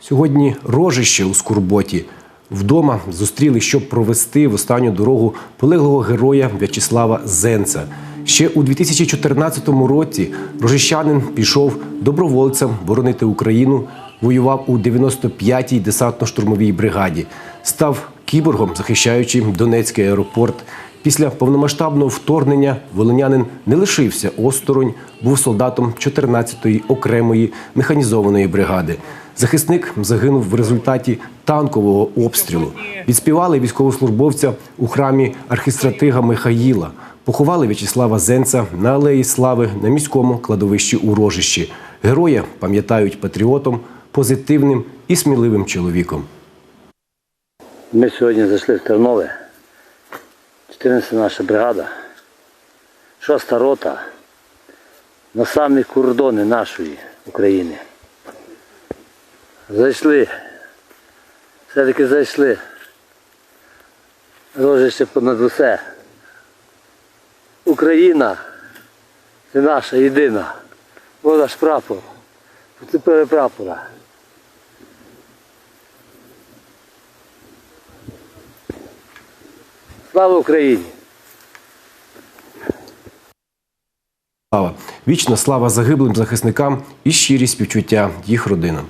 Сьогодні рожище у Скурботі. Вдома зустріли, щоб провести в останню дорогу полеглого героя В'ячеслава Зенца. Ще у 2014 році рожищанин пішов добровольцем боронити Україну, воював у 95-й десантно-штурмовій бригаді, став кіборгом, захищаючи Донецький аеропорт. Після повномасштабного вторгнення волинянин не лишився осторонь, був солдатом 14-ї окремої механізованої бригади. Захисник загинув в результаті танкового обстрілу. Відспівали військовослужбовця у храмі архістратига Михаїла. Поховали В'ячеслава Зенца на алеї Слави на міському кладовищі у Рожищі. Героя пам'ятають патріотом, позитивним і сміливим чоловіком. Ми сьогодні зайшли в Тернове. 14 наша бригада, 6 рота на самі кордони нашої України. Зайшли. Все-таки зайшли. Рожище понад усе. Україна це наша єдина. Ось наш прапор. Поцепили прапора. Слава Україні! Слава! Вічна слава загиблим захисникам і щирі співчуття їх родинам.